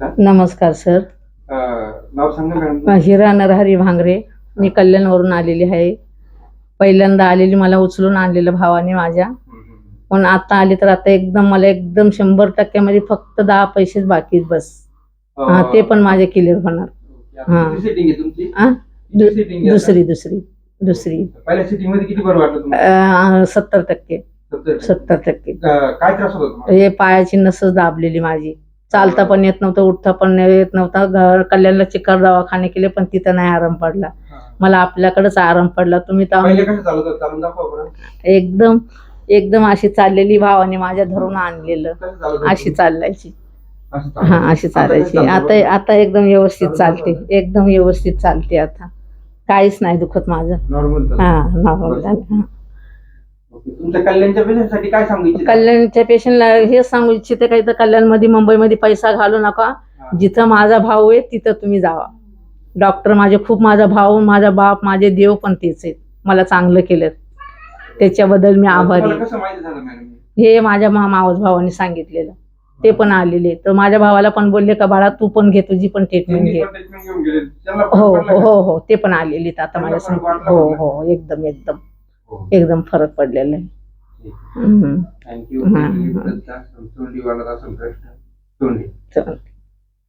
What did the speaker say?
नमस्कार. नमस्कार सर. नाव सांगा मॅडम. हिरा नरहरी भांगरे. मी कल्याणवरून आलेली आहे. पहिल्यांदा आलेली मला उचलून आणलेलं भावाने माझ्या. पण आता आली तर आता एकदम मला एकदम शंभर टक्क्यामध्ये फक्त दहा पैसेच बाकी बस. हा ते पण माझे क्लिअर होणार. हा. दुसरी दुसरी दुसरी सत्तर टक्के. सत्तर. टक्के. काय त्रास होता हे पायाची नसच दाबलेली माझी. चालता पण येत नव्हतं उठता पण येत नव्हता. घर कल्याणला चिकार दवाखाने केले पण तिथं नाही आराम पडला. मला आपल्याकडेच आराम पडला. तुम्ही तर एकदम एकदम अशी चाललेली भावाने माझ्या धरून आणलेलं? अशी चालत हा. अशी चालायची. आता? आता एकदम व्यवस्थित चालते एकदम व्यवस्थित चालते आता. काहीच नाही दुखत माझं. हा नॉर्मल. तुमच्या कल्याणच्या पेशंटसाठी काय सांगू इच्छिता? कल्याणच्या पेशंटला हे सांगू इच्छिते काही तर कल्याणमध्ये मुंबईमध्ये पैसा घालू नका. जिथं माझा भाऊ आहे तिथं तुम्ही जावा डॉक्टर माझे खूप माझा भाऊ माझा बाप माझे देव पण तेच आहेत मला चांगलं केलं त्याच्याबद्दल मी आभारी तुम्हाला आहे. कसं माहिती झालं मॅडम हे माझ्या मा मावस भावाने सांगितलेलं ते पण आलेले तर माझ्या भावाला पण बोलले का बाळा तू पण घे तुझी पण ट्रीटमेंट त्यांनी घे पण treatment घेऊन गेले. त्यांना हो पडला हो का? हो हो ते पण आलेले आता त्यांना माझ्या हो? हो एकदम एकदम. एकदम फरक पडलेला आहे. थँक्यू हा, हा. तोंडी तोंडी चल.